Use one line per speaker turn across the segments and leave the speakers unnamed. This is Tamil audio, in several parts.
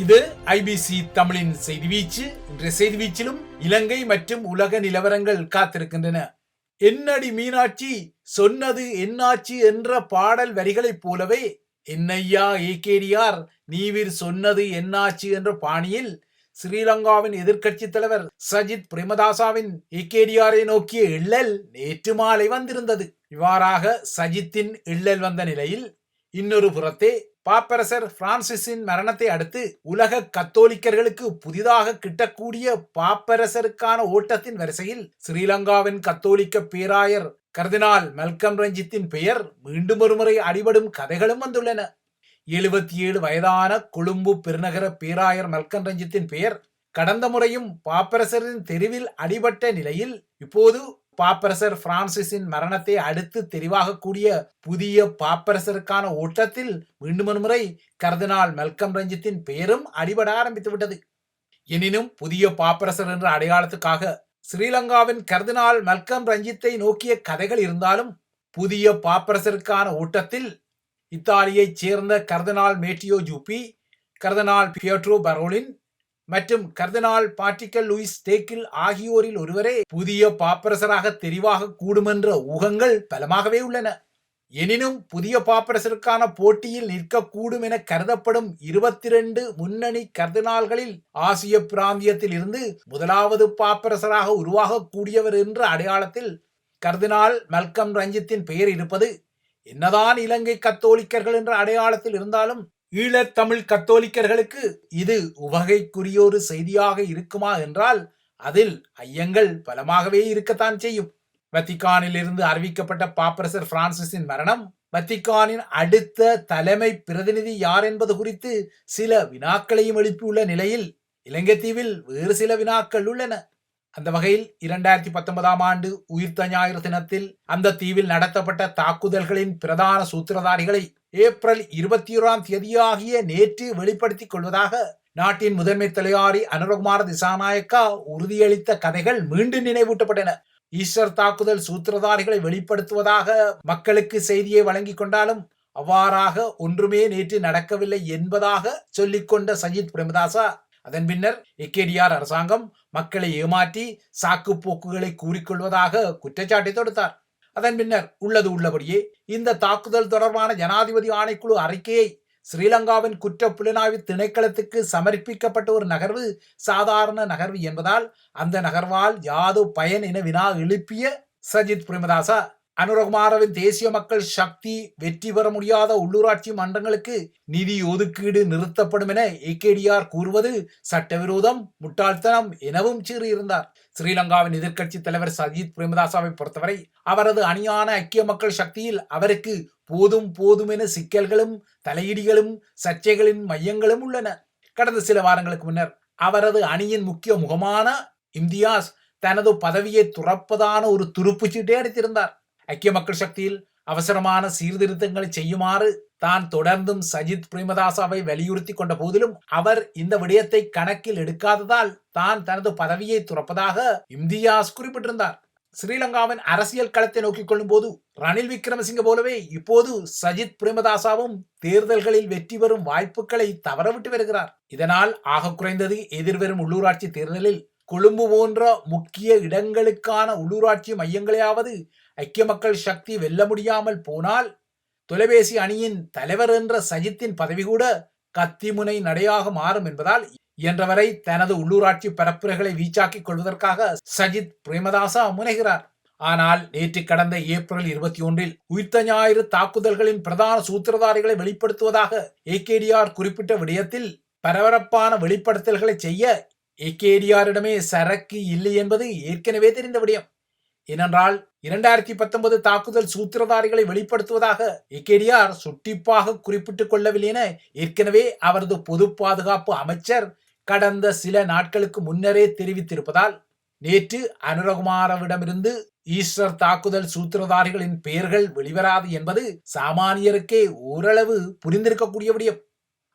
இது ஐபிசி தமிழின் செய்தி வீச்சு. இன்றைய செய்தி வீச்சிலும் இலங்கை மற்றும் உலக நிலவரங்கள் காத்திருக்கின்றன. என்னடி மீனாட்சி? சொன்னது என்னாச்சு என்ற பாடல் வரிகளைப் போலவே என்னையா ஏகேடியார் நீவிர் சொன்னது என்னாச்சு என்ற பாணியில் ஸ்ரீலங்காவின் எதிர்க்கட்சி தலைவர் சஜித் பிரேமதாசாவின் ஏகேடியாரை நோக்கிய இள்ளல் நேற்று மாலை வந்திருந்தது. இவ்வாறாக சஜித்தின் இள்ளல் வந்த நிலையில் இன்னொரு புறத்தே பாப்பரசர் பிரான்சிஸின் மரணத்தை அடுத்து உலக கத்தோலிக்கர்களுக்கு புதிதாக கிட்டக்கூடிய பாப்பரசருக்கான ஓட்டத்தின் வரிசையில் ஸ்ரீலங்காவின் கத்தோலிக்க பேராயர் கர்தினால் மல்கம் ரஞ்சித்தின் பெயர் மீண்டும் ஒருமுறை அடிபடும் கதைகளும் வந்துள்ளன. எழுபத்தி ஏழு வயதான கொழும்பு பெருநகர பேராயர் மல்கம் ரஞ்சித்தின் பெயர் கடந்த முறையும் பாப்பரசரின் தெருவில் அடிபட்ட நிலையில் இப்போது பாப்பரசர் பிரான்சிஸின் மரணத்தை அடுத்து தெரிவாகக்கூடிய புதிய பாப்பரசருக்கான ஓட்டத்தில் மீண்டும் முறை கர்தினால் மெல்கம் ரஞ்சித்தின் பெயரும் அடிபட ஆரம்பித்து விட்டது. எனினும் புதிய பாப்பரசர் என்ற அடையாளத்துக்காக ஸ்ரீலங்காவின் கர்தினால் மெல்கம் ரஞ்சித்தை நோக்கிய கதைகள் இருந்தாலும் புதிய பாப்பரசருக்கான ஓட்டத்தில் இத்தாலியைச் சேர்ந்த கர்தனால் மேட்டியோ ஜூப்பி கர்தனால் பியோட்ரோ பரோலின் மற்றும் கர்தனால் பாட்டிக்கல் லூயிஸ் தேக்கில் ஆகியோரில் ஒருவரே புதிய பாப்பரசராக தெரிவாக கூடுமென்ற ஊகங்கள் பலமாகவே உள்ளன. எனினும் புதிய பாப்பரசருக்கான போட்டியில் நிற்கக்கூடும் என கருதப்படும் இருபத்தி ரெண்டு முன்னணி கர்தினால்களில் ஆசிய பிராந்தியத்தில் இருந்து முதலாவது பாப்பரசராக உருவாகக்கூடியவர் என்ற அடையாளத்தில் கர்தினால் மல்கம் ரஞ்சித்தின் பெயர் இருப்பது என்னதான் இலங்கை கத்தோலிக்கர்கள் என்ற அடையாளத்தில் இருந்தாலும் ஈழத் தமிழ் கத்தோலிக்கர்களுக்கு இது உவகைக்குரியோரு செய்தியாக இருக்குமா என்றால் அதில் ஐயங்கள் பலமாகவே இருக்கத்தான் செய்யும். வத்திக்கானில் இருந்து அறிவிக்கப்பட்ட பாப்பரசர் பிரான்சிஸின் மரணம் வத்திக்கானின் அடுத்த தலைமை பிரதிநிதி யார் என்பது குறித்து சில வினாக்களையும் எழுப்பியுள்ள நிலையில் இலங்கை தீவில் வேறு சில வினாக்கள் உள்ளன. அந்த வகையில் இரண்டாயிரத்தி பத்தொன்பதாம் ஆண்டு உயிர்த்த ஞாயிறு தினத்தில் அந்த தீவில் நடத்தப்பட்ட தாக்குதல்களின் பிரதான சூத்திரதாரிகளை ஏப்ரல் இருபத்தி ஓராம் தேதியாகிய நேற்று வெளிப்படுத்திக் கொள்வதாக நாட்டின் முதன்மை தலையாரி அனுரகுமார திசாநாயக்கா உறுதியளித்த கதைகள் மீண்டும் நினைவூட்டப்பட்டன. ஈஸ்டர் தாக்குதல் சூத்திரதாரிகளை வெளிப்படுத்துவதாக மக்களுக்கு செய்தியை வழங்கிக் கொண்டாலும் அவ்வாறாக ஒன்றுமே நேற்று நடக்கவில்லை என்பதாக சொல்லிக்கொண்ட சஜித் பிரேமதாசா. அதன் பின்னர் எக்கேடிஆர் அரசாங்கம் மக்களை ஏமாற்றி சாக்கு போக்குகளை கூறிக்கொள்வதாக குற்றச்சாட்டை தொடுத்தார். அதன் பின்னர் உள்ளது உள்ளபடியே இந்த தாக்குதல் தொடர்பான ஜனாதிபதி ஆணைக்குழு அறிக்கையை ஸ்ரீலங்காவின் குற்ற புலனாய்வு திணைக்களத்துக்கு சமர்ப்பிக்கப்பட்ட ஒரு நகர்வு சாதாரண நகர்வு என்பதால் அந்த நகர்வால் யாது பயன் என வினா எழுப்பிய சஜித் பிரேமதாசா அனுரகுமாரவின் தேசிய மக்கள் சக்தி வெற்றி பெற முடியாத உள்ளூராட்சி மன்றங்களுக்கு நிதி ஒதுக்கீடு நிறுத்தப்படும் என ஏகேடிஆர் கூறுவது சட்டவிரோதம் முட்டாள்தனம் எனவும் சீறியிருந்தார். ஸ்ரீலங்காவின் எதிர்க்கட்சி தலைவர் சஜித் பிரேமதாசாவை பொறுத்தவரை அவரது அணியான ஐக்கிய மக்கள் சக்தியில் அவருக்கு போதும் போதும் என சிக்கல்களும் தலையீடுகளும் சர்ச்சைகளின் மையங்களும் உள்ளன. கடந்த சில வாரங்களுக்கு முன்னர் அவரது அணியின் முக்கிய முகமான இம்தியாஸ் தனது பதவியை துறப்பதான ஒரு துருப்புச்சீட்டை அடித்திருந்தார். ஐக்கிய மக்கள் சக்தியில் அவசரமான சீர்திருத்தங்களை செய்யுமாறு தான் தொடர்ந்தும் சஜித் பிரேமதாசாவை வலியுறுத்தி கொண்ட போதிலும் அவர் இந்த விடயத்தை கணக்கில் எடுக்காததால் தான் தனது பதவியை துறப்பதாக இம்தியாஸ் குறிப்பிட்டிருந்தார். ஸ்ரீலங்காவின் அரசியல் களத்தை நோக்கிக் கொள்ளும் போது ரணில் விக்ரமசிங்க போலவே இப்போது சஜித் பிரேமதாசாவும் தேர்தல்களில் வெற்றி பெறும் வாய்ப்புகளை தவறவிட்டு வருகிறார். இதனால் ஆக குறைந்தது எதிர்வரும் உள்ளூராட்சி தேர்தலில் கொழும்பு போன்ற முக்கிய இடங்களுக்கான உள்ளூராட்சி மையங்களையாவது ஐக்கிய மக்கள் சக்தி வெல்ல முடியாமல் போனால் தொலைபேசி அணியின் தலைவர் என்ற சஜித்தின் பதவி கூட கத்திமுனை நடையாக மாறும் என்பதால் இயன்றவரை தனது உள்ளூராட்சி பரப்புரைகளை வீச்சாக்கிக் கொள்வதற்காக சஜித் பிரேமதாசா முனைகிறார். ஆனால் நேற்று கடந்த ஏப்ரல் இருபத்தி ஒன்றில் உயிர்த்த ஞாயிறு தாக்குதல்களின் பிரதான சூத்திரதாரிகளை வெளிப்படுத்துவதாக ஏகேடிஆர் குறிப்பிட்ட விடயத்தில் பரபரப்பான வெளிப்படுத்தல்களை செய்ய ஏகேடிஆரிடமே சரக்கு இல்லை என்பது ஏற்கனவே தெரிந்த விடயம். ஏனென்றால் இரண்டாயிரத்தி பத்தொன்பது தாக்குதல் சூத்திரதாரிகளை வெளிப்படுத்துவதாக எக்கேடிஆர் சுட்டிப்பாக குறிப்பிட்டுக் கொள்ளவில்லை என ஏற்கனவே அவரது பொது பாதுகாப்பு அமைச்சர் கடந்த சில நாட்களுக்கு முன்னரே தெரிவித்திருப்பதால் நேற்று அனுரகுமாரவிடமிருந்து ஈஸ்டர் தாக்குதல் சூத்திரதாரிகளின் பெயர்கள் வெளிவராது என்பது சாமானியருக்கே ஓரளவு புரிந்திருக்கக்கூடிய விடயம்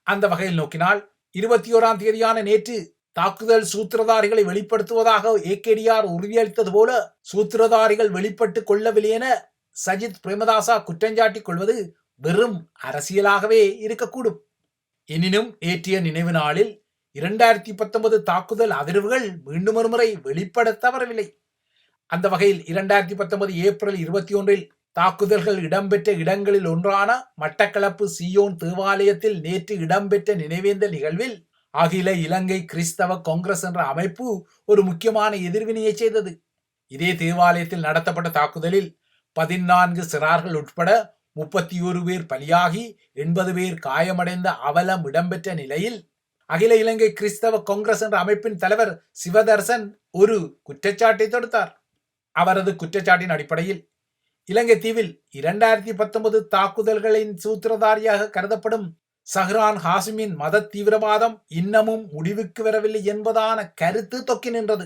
அந்த வகையில் நோக்கினால் இருபத்தி ஓராம் தேதியான நேற்று தாக்குதல் சூத்திரதாரிகளை வெளிப்படுத்துவதாக ஏகேடிஆர் உறுதியளித்தது போல சூத்திரதாரிகள் வெளிப்பட்டு கொள்ளவில்லை என சஜித் பிரேமதாசா குற்றஞ்சாட்டிக் கொள்வது வெறும் அரசியலாகவே இருக்கக்கூடும். எனினும் நேற்றைய நினைவு நாளில் இரண்டாயிரத்தி பத்தொன்பது தாக்குதல் அதிர்வுகள் மீண்டும் ஒருமுறை வெளிப்பட தவறவில்லை. அந்த வகையில் இரண்டாயிரத்தி பத்தொன்பது ஏப்ரல் இருபத்தி ஒன்றில் தாக்குதல்கள் இடம்பெற்ற இடங்களில் ஒன்றான மட்டக்களப்பு சியோன் தேவாலயத்தில் நேற்று இடம்பெற்ற நினைவேந்தல் நிகழ்வில் அகில இலங்கை கிறிஸ்தவ காங்கிரஸ் என்ற அமைப்பு ஒரு முக்கியமான எதிர்வினையை செய்தது. இதே தேவாலயத்தில் நடத்தப்பட்ட தாக்குதலில் பதினான்கு சிறார்கள் உட்பட முப்பத்தி ஒரு பேர் பலியாகி எண்பது பேர் காயமடைந்த அவலம் இடம்பெற்ற நிலையில் அகில இலங்கை கிறிஸ்தவ காங்கிரஸ் என்ற அமைப்பின் தலைவர் சிவதர்சன் ஒரு குற்றச்சாட்டை தொடுத்தார். அவரது குற்றச்சாட்டின் அடிப்படையில் இலங்கை தீவில் இரண்டாயிரத்தி பத்தொன்பது தாக்குதல்களின் சூத்திரதாரியாக கருதப்படும் சஹ்ரான் ஹாசிமின் மத தீவிரவாதம் இன்னமும் முடிவுக்கு வரவில்லை என்பதான கருத்து தொக்கி நின்றது.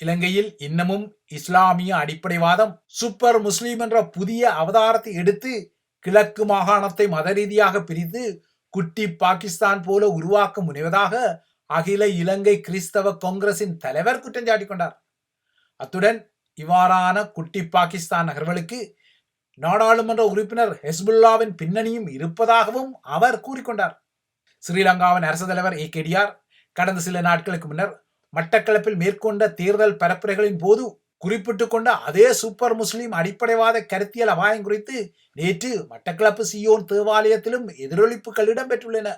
இலங்கையில் இன்னமும் இஸ்லாமிய அடிப்படைவாதம் சூப்பர் முஸ்லீம் என்ற புதிய அவதாரத்தை எடுத்து கிழக்கு மாகாணத்தை மத ரீதியாக பிரித்து குட்டி பாகிஸ்தான் போல உருவாக்க முனைவதாக அகில இலங்கை கிறிஸ்தவ காங்கிரசின் தலைவர் குற்றஞ்சாடிக் கொண்டார் அத்துடன் இவ்வாறான குட்டி பாகிஸ்தான் நகர்களுக்கு நாடாளுமன்ற உறுப்பினர் ஹெஸ்புல்லாவின் பின்னணியும் இருப்பதாகவும் அவர் கூறிக்கொண்டார். ஸ்ரீலங்காவின் அரசு தலைவர் ஏ. கேடிஆர் கடந்த சில நாட்களுக்கு முன்னர் மட்டக்களப்பில் மேற்கொண்ட தேர்தல் பரப்புரைகளின் போது குறிப்பிட்டு கொண்ட அதே சூப்பர் முஸ்லிம் அடிப்படைவாத கருத்தியல் அபாயம் குறித்து நேற்று மட்டக்களப்பு சியோன் தேவாலயத்திலும் எதிரொலிப்புகள் இடம்பெற்றுள்ளன.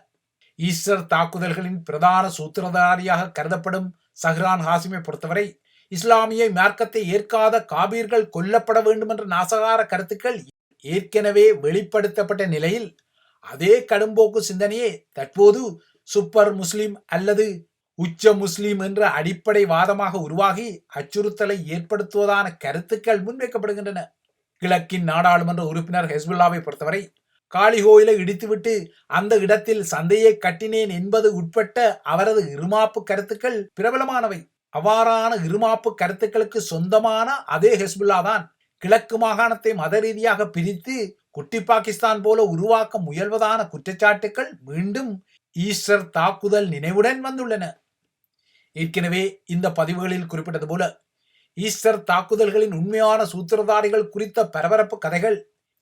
ஈஸ்டர் தாக்குதல்களின் பிரதான சூத்திரதாரியாக கருதப்படும் சஹ்ரான் ஹாசிமை பொறுத்தவரை இஸ்லாமிய மார்க்கத்தை ஏற்காத காபீர்கள் கொல்லப்பட வேண்டும் என்ற நாசகார கருத்துக்கள் ஏற்கனவே வெளிப்படுத்தப்பட்ட நிலையில் அதே கடும்போக்கு சிந்தனையே தற்போது சூப்பர் முஸ்லிம் அல்லது உச்ச முஸ்லிம் என்ற அடிப்படை வாதமாக உருவாகி அச்சுறுத்தலை ஏற்படுத்துவதான கருத்துக்கள் முன்வைக்கப்படுகின்றன. கிழக்கின் நாடாளுமன்ற உறுப்பினர் ஹெஸ்புல்லாவை பொறுத்தவரை காளி கோயிலை இடித்துவிட்டு அந்த இடத்தில் சந்தையை கட்டினேன் என்பது உட்பட்ட அவரது இருமாப்பு கருத்துக்கள் பிரபலமானவை. அவ்வாறான இருமாப்பு கருத்துக்களுக்கு சொந்தமான அதே ஹெஸ்புல்லா தான் கிழக்கு மாகாணத்தை மத ரீதியாக பிரித்து குட்டி பாகிஸ்தான் போல உருவாக்க முயல்வதான குற்றச்சாட்டுக்கள் மீண்டும் ஈஸ்டர் தாக்குதல் நினைவுடன் வந்துள்ளன. ஏற்கனவே இந்த பதிவுகளில் குறிப்பிட்டது போல ஈஸ்டர் தாக்குதல்களின் உண்மையான சூத்திரதாரிகள் குறித்த பரபரப்பு கதைகள்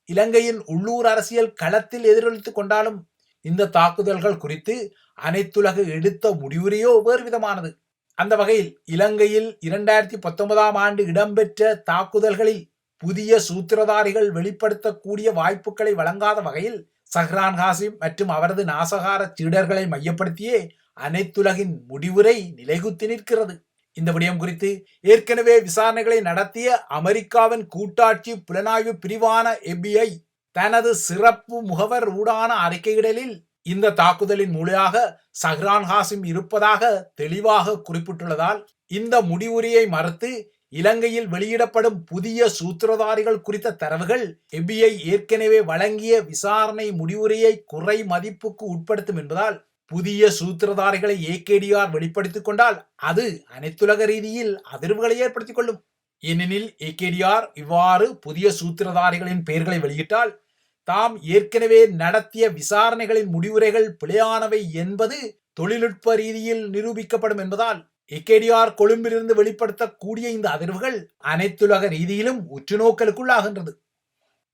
இலங்கையின் உள்ளூர் அரசியல் களத்தில் எதிரொலித்துக் கொண்டாலும் இந்த தாக்குதல்கள் குறித்து அனைத்துலக எடுத்த முடிவுரையோ வேறு விதமானது. அந்த வகையில் இலங்கையில் இரண்டாயிரத்தி பத்தொன்பதாம் ஆண்டு இடம்பெற்ற தாக்குதல்களில் புதிய சூத்திரதாரிகள் வெளிப்படுத்தக்கூடிய வாய்ப்புகளை வழங்காத வகையில் சஹ்ரான் ஹாசிம் மற்றும் அவரது நாசகார சீடர்களை மையப்படுத்தியே அனைத்துலகின் முடிவுரை நிலைகுத்தி நிற்கிறது. இந்த விடயம் குறித்து ஏற்கனவே விசாரணைகளை நடத்திய அமெரிக்காவின் கூட்டாட்சி புலனாய்வு பிரிவான எபிஐ தனது சிறப்பு முகவர் ஊடான அறிக்கையிடலில் இந்த தாக்குதலின் மூலையாக சஹ்ரான் ஹாசிம் இருப்பதாக தெளிவாக குறிப்பிட்டுள்ளதால் இந்த முடிவுரையை மறுத்து இலங்கையில் வெளியிடப்படும் புதிய சூத்திரதாரிகள் குறித்த தரவுகள் எபிஐ ஏற்கனவே வழங்கிய விசாரணை முடிவுரையை குறை மதிப்புக்கு உட்படுத்தும் என்பதால் புதிய சூத்திரதாரிகளை ஏகேடிஆர் வெளிப்படுத்திக் கொண்டால் அது அனைத்துலக ரீதியில் அதிர்வுகளை ஏற்படுத்திக் கொள்ளும். ஏனெனில் ஏகேடிஆர் இவ்வாறு புதிய சூத்திரதாரிகளின் பெயர்களை வெளியிட்டால் தாம் ஏற்கனவே நடத்திய விசாரணைகளின் முடிவுரைகள் பிழையானவை என்பது தொழில்நுட்ப ரீதியில் நிரூபிக்கப்படும் என்பதால் எக்கேடிஆர் கொழும்பிலிருந்து வெளிப்படுத்தக்கூடிய இந்த அதிர்வுகள் அனைத்துலக ரீதியிலும் உற்றுநோக்கலுக்குள்ளாகின்றது.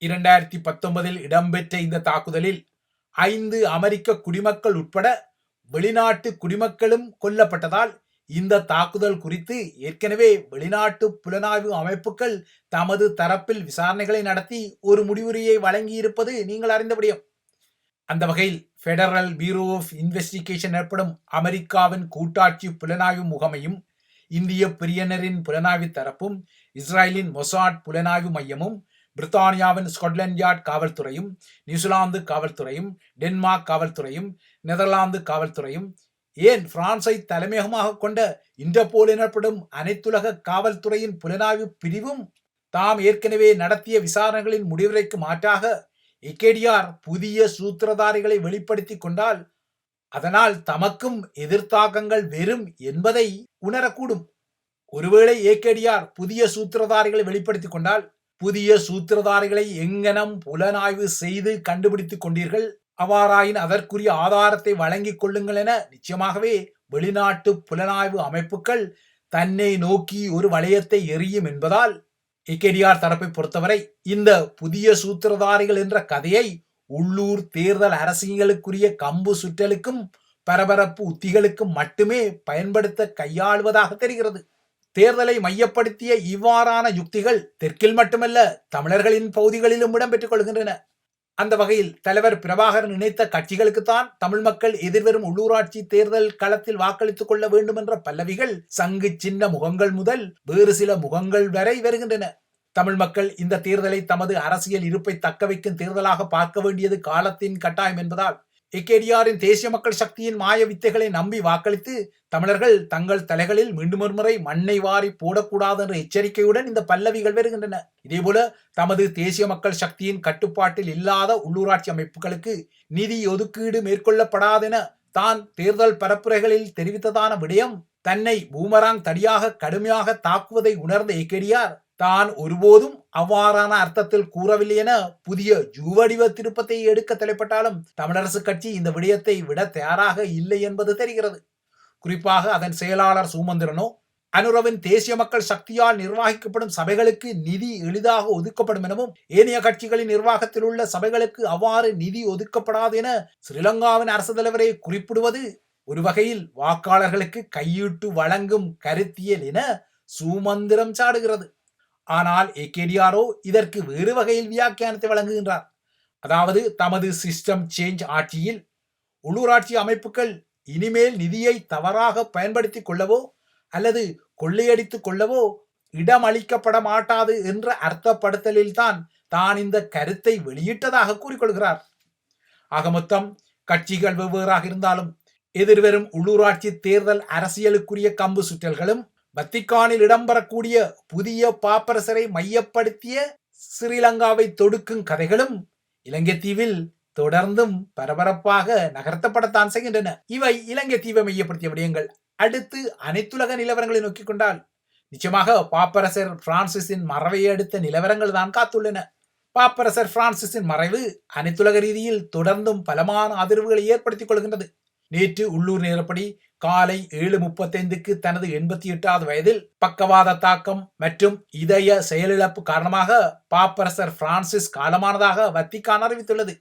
இரண்டாயிரத்தி பத்தொன்பதில் இடம்பெற்ற இந்த தாக்குதலில் ஐந்து அமெரிக்க குடிமக்கள் உட்பட வெளிநாட்டு குடிமக்களும் கொல்லப்பட்டதால் இந்த தாக்குதல் குறித்து ஏற்கனவே வெளிநாட்டு புலனாய்வு அமைப்புகள் தமது தரப்பில் விசாரணைகளை நடத்தி ஒரு முடிவுரையை வழங்கியிருப்பது நீங்கள் அறிந்த முடியும் அந்த வகையில் ஃபெடரல் பியூரோ ஆஃப் இன்வெஸ்டிகேஷன் எனப்படும் அமெரிக்காவின் கூட்டாட்சி புலனாய்வு முகமையும் இந்திய பிரியனரின் புலனாய்வு தரப்பும் இஸ்ரேலின் மொசாட் புலனாய்வு மையமும் பிரித்தானியாவின் ஸ்காட்லாந்து யார்ட் காவல்துறையும் நியூசிலாந்து காவல்துறையும் டென்மார்க் காவல்துறையும் நெதர்லாந்து காவல்துறையும் ஏன் பிரான்சை தலைமையகமாக கொண்ட இன்டர்போல் எனப்படும் அனைத்துலக காவல்துறையின் புலனாய்வு பிரிவும் தாம் ஏற்கனவே நடத்திய விசாரணைகளின் முடிவுரைக்கு மாற்றாக எக்கேடிஆர் புதிய சூத்திரதாரிகளை வெளிப்படுத்தி கொண்டால் அதனால் தமக்கும் எதிர்த்தாக்கங்கள் வெறும் என்பதை உணரக்கூடும். ஒருவேளை ஏகேடிஆர் புதிய சூத்திரதாரிகளை வெளிப்படுத்தி கொண்டால் புதிய சூத்திரதாரிகளை எங்கனம் புலனாய்வு செய்து கண்டுபிடித்துக் கொண்டீர்கள்? அவ்வாறாயின் அதற்குரிய ஆதாரத்தை வழங்கிக் கொள்ளுங்கள் என நிச்சயமாகவே வெளிநாட்டு புலனாய்வு அமைப்புகள் தன்னை நோக்கி ஒரு வளையத்தை எறியும் என்பதால் ஏகேடிஆர் தரப்பை பொறுத்தவரை இந்த புதிய சூத்திரதாரிகள் என்ற கதையை உள்ளூர் தேர்தல் அரசியலுக்குரிய கம்பு சுற்றலுக்கும் பரபரப்பு உத்திகளுக்கும் மட்டுமே பயன்படுத்த கையாளுவதாக தெரிகிறது. தேர்தலை மையப்படுத்திய இவ்வாறான யுக்திகள் தெற்கில் மட்டுமல்ல தமிழர்களின் பகுதிகளிலும் இடம்பெற்றுக் கொள்கின்றன. அந்த வகையில் தலைவர் பிரபாகரன் நினைத்த கட்சிகளுக்குத்தான் தமிழ் மக்கள் எதிர்வரும் உள்ளூராட்சி தேர்தல் களத்தில் வாக்களித்துக் கொள்ள வேண்டும் என்ற பல்லவிகள் சங்கு சின்ன முகங்கள் முதல் வேறு சில முகங்கள் வரை வருகின்றன. தமிழ் மக்கள் இந்த தேர்தலை தமது அரசியல் இருப்பை தக்க வைக்கும் தேர்தலாக பார்க்க வேண்டியது காலத்தின் கட்டாயம் என்பதால் ஏகேடிஆரின் தேசிய மக்கள் சக்தியின் மாய வித்தைகளை நம்பி வாக்களித்து தமிழர்கள் தங்கள் தலைகளில் மீண்டும் ஒருமுறை மண்ணை வாரி போடக்கூடாது என்ற எச்சரிக்கையுடன் இந்த பல்லவிகள் வருகின்றன. இதேபோல தமது தேசிய மக்கள் சக்தியின் கட்டுப்பாட்டில் இல்லாத உள்ளூராட்சி அமைப்புகளுக்கு நிதி ஒதுக்கீடு மேற்கொள்ளப்படாதென தான் தேர்தல் பரப்புரைகளில் தெரிவித்ததான விடயம் தன்னை பூமராங் தடியாக கடுமையாக தாக்குவதை உணர்ந்த ஏகேடிஆர் தான் ஒருபோதும் அவ்வாறான அர்த்தத்தில் கூறவில்லை என புதிய ஜூவடிவ திருப்பத்தை எடுக்க தலைப்பட்டாலும் தமிழரசு கட்சி இந்த விடயத்தை விட தயாராக இல்லை என்பது தெரிகிறது. குறிப்பாக அதன் செயலாளர் சுமந்திரனோ அனுரவின் தேசிய மக்கள் சக்தியால் நிர்வகிக்கப்படும் சபைகளுக்கு நிதி எளிதாக ஒதுக்கப்படும் எனவும் ஏனைய கட்சிகளின் நிர்வாகத்தில் உள்ள சபைகளுக்கு அவ்வாறு நிதி ஒதுக்கப்படாது என ஸ்ரீலங்காவின் அரசு தலைவரை குறிப்பிடுவது ஒரு வகையில் வாக்காளர்களுக்கு கையீட்டு வழங்கும் கருத்தியல் என சுமந்திரம் சாடுகிறது. ஆனால் ஏகேடிஆரோ இதற்கு வேறு வகையில் வியாக்கியானத்தை வழங்குகின்றார். அதாவது தமது சிஸ்டம் சேஞ்ச் ஆட்சியில் உள்ளூராட்சி அமைப்புகள் இனிமேல் நிதியை தவறாக பயன்படுத்திக் கொள்ளவோ அல்லது கொள்ளையடித்துக் கொள்ளவோ இடமளிக்கப்பட மாட்டாது என்ற அர்த்தப்படுத்தலில்தான் தான் இந்த கருத்தை வெளியிட்டதாக கூறிக்கொள்கிறார். ஆக மொத்தம் கட்சிகள் வெவ்வேறாக இருந்தாலும் எதிர்வரும் உள்ளூராட்சி தேர்தல் அரசியலுக்குரிய கம்பு சுற்றல்களும் வத்திக்கானில் இடம்பெறக்கூடிய புதிய பாப்பரசரை மையப்படுத்திய ஸ்ரீலங்காவை தொடுக்கும் கதைகளும் இலங்கை தீவில் தொடர்ந்தும் பரபரப்பாக நகர்த்தப்படத்தான் செய்கின்றன. இவை இலங்கை தீவை மையப்படுத்திய விடயங்கள். அடுத்து அனைத்துலக நிலவரங்களை நோக்கிக் கொண்டால் நிச்சயமாக பாப்பரசர் பிரான்சிஸின் மறைவை அடுத்த நிலவரங்கள் தான் காத்துள்ளன. பாப்பரசர் பிரான்சிஸின் மறைவு அனைத்துலக ரீதியில் தொடர்ந்தும் பலமான அதிர்வுகளை ஏற்படுத்திக் கொள்கின்றது. நேற்று உள்ளூர் நேரப்படி காலை ஏழு முப்பத்தைந்துக்கு தனது எண்பத்தி எட்டாவது வயதில் பக்கவாத தாக்கம் மற்றும் இதய செயலிழப்பு காரணமாக பாப்பரசர் பிரான்சிஸ் காலமானதாக வத்திக்கான் அறிவித்துள்ளது.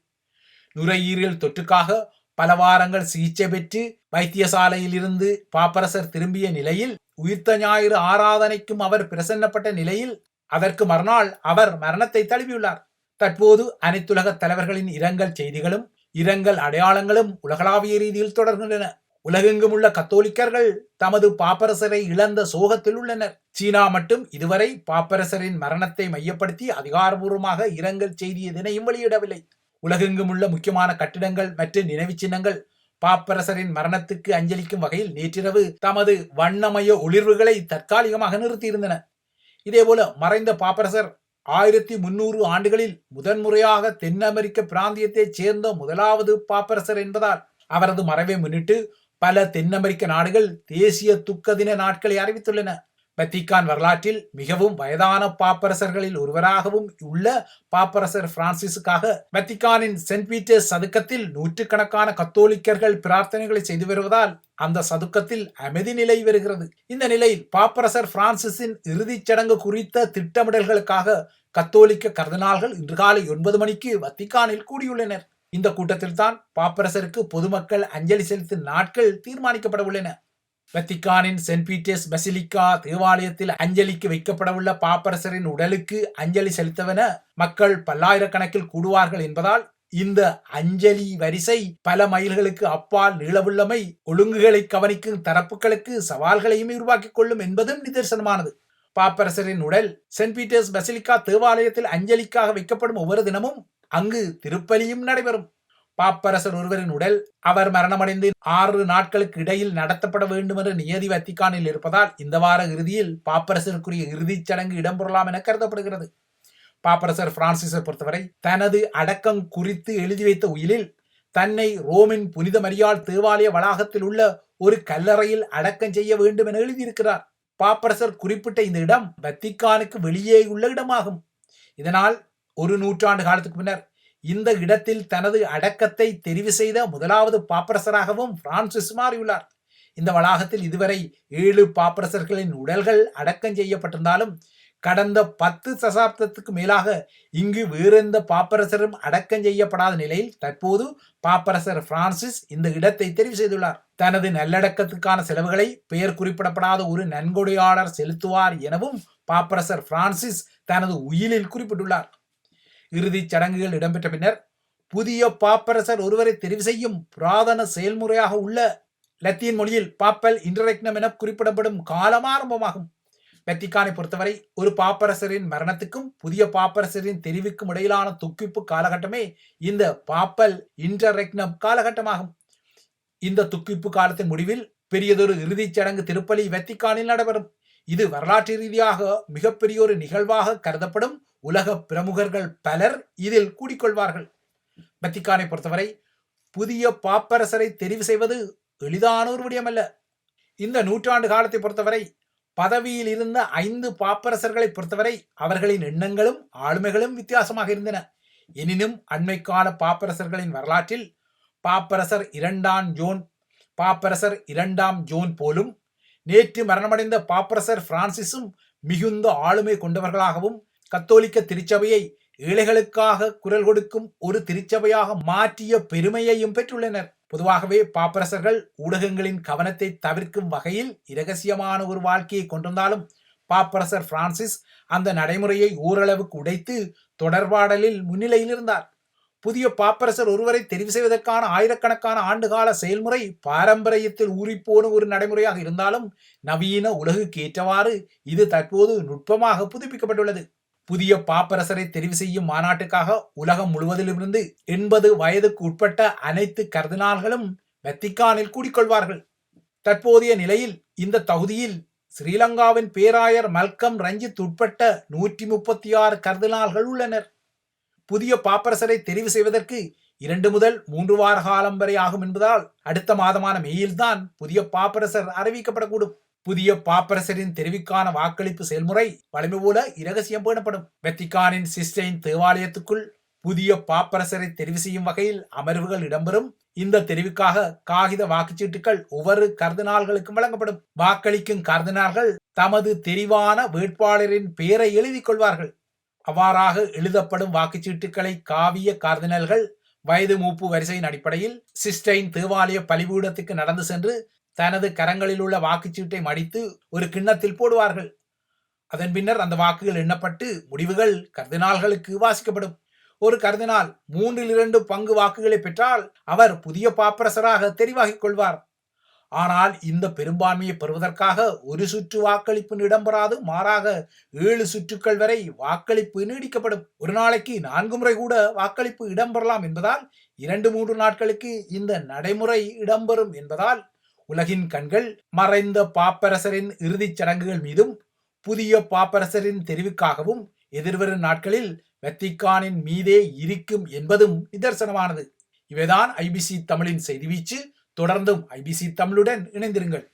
நுரையீரல் தொற்றுக்காக பல வாரங்கள் சிகிச்சை பெற்று வைத்தியசாலையில் இருந்து பாப்பரசர் திரும்பிய நிலையில் உயிர்த்த ஞாயிறு ஆராதனைக்கும் அவர் பிரசன்னப்பட்ட நிலையில் அதற்கு மறுநாள் அவர் மரணத்தை தழுவியுள்ளார். தற்போது அனைத்துலக தலைவர்களின் இரங்கல் செய்திகளும் இரங்கல் அடையாளங்களும் உலகளாவிய ரீதியில் தொடர்கின்றன. உலகெங்கும் உள்ள கத்தோலிக்கர்கள் தமது பாப்பரசரை இழந்த சோகத்தில் உள்ளனர். சீனா மட்டும் இதுவரை பாப்பரசரின் மரணத்தை மையப்படுத்தி அதிகாரபூர்வமாக இரங்கல் செய்தி எதனையும் வெளியிடவில்லை. உலகெங்கும் உள்ள முக்கியமான கட்டிடங்கள் மற்றும் நினைவுச் சின்னங்கள் பாப்பரசரின் மரணத்துக்கு அஞ்சலிக்கும் வகையில் நேற்றிரவு தமது வண்ணமய ஒளிர்வுகளை தற்காலிகமாக நிறுத்தியிருந்தன. இதேபோல மறைந்த பாப்பரசர் ஆயிரத்தி முன்னூறு ஆண்டுகளில் முதன்முறையாக தென் அமெரிக்க பிராந்தியத்தைச் சேர்ந்த முதலாவது பாப்பரசர் என்பதால் அவரது மறைவை முன்னிட்டு பல தென் அமெரிக்க நாடுகள் தேசிய துக்க தின நாட்களை அறிவித்துள்ளன. வத்திக்கான் வரலாற்றில் மிகவும் வயதான பாப்பரசர்களில் ஒருவராகவும் உள்ள பாப்பரசர் பிரான்சிஸுக்காக வத்திக்கானின் சென்ட் பீட்டர்ஸ் சதுக்கத்தில் நூற்றுக்கணக்கான கத்தோலிக்கர்கள் பிரார்த்தனைகளை செய்து வருவதால் அந்த சதுக்கத்தில் அமைதி நிலை வருகிறது. இந்த நிலையில் பாப்பரசர் பிரான்சிஸின் இறுதிச் சடங்கு குறித்த திட்டமிடல்களுக்காக கத்தோலிக்க கர்தனால்கள் இன்று காலை ஒன்பது மணிக்கு வத்திக்கானில் கூடியுள்ளனர். இந்த கூட்டத்தில் தான் பாப்பரசருக்கு பொதுமக்கள் அஞ்சலி செலுத்தும் நாட்கள் தீர்மானிக்கப்பட உள்ளன வத்திக்கானின் சென்ட் பீட்டர்ஸ் பசிலிக்கா தேவாலயத்தில் அஞ்சலிக்கு வைக்கப்படவுள்ள பாப்பரசரின் உடலுக்கு அஞ்சலி செலுத்தவென மக்கள் பல்லாயிரக்கணக்கில் கூடுவார்கள் என்பதால் இந்த அஞ்சலி வரிசை பல மைல்களுக்கு அப்பால் நீளவுள்ளமை ஒழுங்குகளை கவனிக்கும் தரப்புகளுக்கு சவால்களையும் உருவாக்கிக் கொள்ளும் என்பதும் நிதர்சனமானது. பாப்பரசரின் உடல் சென்ட் பீட்டர்ஸ் பசிலிக்கா தேவாலயத்தில் அஞ்சலிக்காக வைக்கப்படும் ஒவ்வொரு தினமும் அங்கு திருப்பலியும் நடைபெறும். பாப்பரசர் ஒருவரின் உடல் அவர் மரணமடைந்து ஆறு நாட்களுக்கு இடையில் நடத்தப்பட வேண்டும் என்ற நியதி வத்திக்கானில் இருப்பதால் இந்த வார இறுதியில் பாப்பரசருக்குரிய இறுதிச் சடங்கு இடம்பெறலாம் என கருதப்படுகிறது. பாப்பரசர் பிரான்சிஸை பொறுத்தவரை தனது அடக்கம் குறித்து எழுதி வைத்த உயிலில் தன்னை ரோமின் புனித மரியாள் தேவாலய வளாகத்தில் உள்ள ஒரு கல்லறையில் அடக்கம் செய்ய வேண்டும் என எழுதியிருக்கிறார். பாப்பரசர் குறிப்பிட்ட இந்த இடம் வத்திக்கானுக்கு வெளியே உள்ள இடமாகும். இதனால் ஒரு நூற்றாண்டு காலத்துக்கு பின்னர் இந்த இடத்தில் தனது அடக்கத்தை தெரிவு செய்த முதலாவது பாப்பரசராகவும் பிரான்சிஸ் மாறியுள்ளார். இந்த வளாகத்தில் இதுவரை ஏழு பாப்பரசர்களின் உடல்கள் அடக்கம் செய்யப்பட்டிருந்தாலும் கடந்த பத்து தசாப்தத்துக்கு மேலாக இங்கு வேறெந்த பாப்பரசரும் அடக்கம் செய்யப்படாத நிலையில் தற்போது பாப்பரசர் பிரான்சிஸ் இந்த இடத்தை தெரிவு செய்துள்ளார். தனது நல்லடக்கத்துக்கான செலவுகளை பெயர் குறிப்பிடப்படாத ஒரு நன்கொடையாளர் செலுத்துவார் எனவும் பாப்பரசர் பிரான்சிஸ் தனது உயிலில் குறிப்பிட்டுள்ளார். இறுதிச் சடங்குகள் இடம்பெற்ற பின்னர் புதிய பாப்பரசர் ஒருவரை தெரிவு செய்யும் புராதன செயல்முறையாக உள்ள லத்தீன் மொழியில் பாப்பல் இன்டரெக்னம் என குறிப்பிடப்படும் காலம் ஆரம்பமாகும். வெத்திக்கானை பொறுத்தவரை ஒரு பாப்பரசரின் மரணத்துக்கும் புதிய பாப்பரசரின் தெரிவுக்கும் இடையிலான துக்கிப்பு காலகட்டமே இந்த பாப்பல் இன்டர்ரெக்னம் காலகட்டமாகும். இந்த துக்கிப்பு காலத்தின் முடிவில் பெரியதொரு இறுதிச் சடங்கு திருப்பலி வெத்திக்கானில் நடைபெறும். இது வரலாற்று ரீதியாக மிகப்பெரிய ஒரு நிகழ்வாக கருதப்படும். உலக பிரமுகர்கள் பலர் இதில் கூடிக்கொள்வார்கள். வெத்திக்கானை பொறுத்தவரை புதிய பாப்பரசரை தெரிவு செய்வது எளிதான ஒரு விடயமல்ல. இந்த நூற்றாண்டு காலத்தை பொறுத்தவரை பதவியில் இருந்த ஐந்து பாப்பரசர்களை பொறுத்தவரை அவர்களின் எண்ணங்களும் ஆளுமைகளும் வித்தியாசமாக இருந்தன. எனினும் அண்மைக்கால பாப்பரசர்களின் வரலாற்றில் பாப்பரசர் இரண்டாம் ஜோன் பாப்பரசர் இரண்டாம் ஜோன் போலும் நேற்று மரணமடைந்த பாப்பரசர் பிரான்சிஸும் மிகுந்த ஆளுமை கொண்டவர்களாகவும் கத்தோலிக்க திருச்சபையை ஏழைகளுக்காக குரல் கொடுக்கும் ஒரு திருச்சபையாக மாற்றிய பெருமையையும் பெற்றுள்ளனர். பொதுவாகவே பாப்பரசர்கள் ஊடகங்களின் கவனத்தை தவிர்க்கும் வகையில் இரகசியமான ஒரு வாழ்க்கையை கொண்டிருந்தாலும் பாப்பரசர் பிரான்சிஸ் அந்த நடைமுறையை ஓரளவுக்கு உடைத்து தொடர்பாடலில் முன்னிலையில் இருந்தார் புதிய பாப்பரசர் ஒருவரை தெரிவு செய்வதற்கான ஆயிரக்கணக்கான ஆண்டுகால செயல்முறை பாரம்பரியத்தில் ஊறிப்போன ஒரு நடைமுறையாக இருந்தாலும் நவீன உலகுக்கு ஏற்றவாறு இது தற்போது நுட்பமாக புதுப்பிக்கப்பட்டுள்ளது. புதிய பாப்பரசரை தெரிவு செய்யும் மாநாட்டுக்காக உலகம் முழுவதிலிருந்து எண்பது வயதுக்கு உட்பட்ட அனைத்து கர்தினால்களும் வெத்திக்கானில் கூடிக்கொள்வார்கள். தற்போதைய நிலையில் இந்த தகுதியில் ஸ்ரீலங்காவின் பேராயர் மல்கம் ரஞ்சித் உட்பட்ட நூற்றி முப்பத்தி ஆறு கர்தினால்கள் உள்ளனர். புதிய பாப்பரசரை தெரிவு செய்வதற்கு இரண்டு முதல் மூன்று வார காலம் வரை ஆகும் என்பதால் அடுத்த மாதமான மேயில்தான் புதிய பாப்பரசர் அறிவிக்கப்படக்கூடும். புதிய பாப்பரசரின் தெரிவிக்கான வாக்களிப்பு செயல்முறை வலிமை போல இரகசியம் பேணப்படும். வெத்திகானின் சிஸ்டைன் தேவாலயத்துக்குள் புதிய பாப்பரசரை தெரிவு செய்யும் வகையில் அமர்வுகள் இடம்பெறும். இந்த தெரிவுக்காக காகித வாக்குச்சீட்டுகள் ஒவ்வொரு கர்தினால்களுக்கும் வழங்கப்படும். வாக்களிக்கும் கர்தினால்கள் தமது தெரிவான வேட்பாளரின் பெயரை எழுதி கொள்வார்கள். அவ்வாறாக எழுதப்படும் வாக்குச்சீட்டுகளை காவிய கார்தினல்கள் வயது மூப்பு வரிசையின் அடிப்படையில் சிஸ்டைன் தேவாலய பலிபீடத்துக்கு நடந்து சென்று தனது கரங்களில் உள்ள வாக்குச்சீட்டை மடித்து ஒரு கிண்ணத்தில் போடுவார்கள். அதன் பின்னர் அந்த வாக்குகள் எண்ணப்பட்டு முடிவுகள் கர்தினால்களுக்கு வாசிக்கப்படும். ஒரு கர்தினால் மூன்றில் இரண்டு பங்கு வாக்குகளை பெற்றால் அவர் புதிய பாப்பரசராக தெரிவாகிக் கொள்வார். ஆனால் இந்த பெரும்பான்மையை பெறுவதற்காக ஒரு சுற்று வாக்களிப்பு இடம்பெறாது மாறாக ஏழு சுற்றுக்கள் வரை வாக்களிப்பு நீடிக்கப்படும். ஒரு நாளைக்கு நான்கு முறை கூட வாக்களிப்பு இடம்பெறலாம் என்பதால் இரண்டு மூன்று நாட்களுக்கு இந்த நடைமுறை இடம்பெறும் என்பதால் உலகின் கண்கள் மறைந்த பாப்பரசரின் இறுதிச் சடங்குகள் மீதும் புதிய பாப்பரசரின் தெரிவுக்காகவும் எதிர்வரும் நாட்களில் வெத்திக்கானின் மீதே இருக்கும் என்பதும் நிதர்சனமானது. இவைதான் ஐபிசி தமிழின் செய்தி வீச்சு. தொடர்ந்தும் ஐபிசி தமிழுடன் இணைந்திருங்கள்.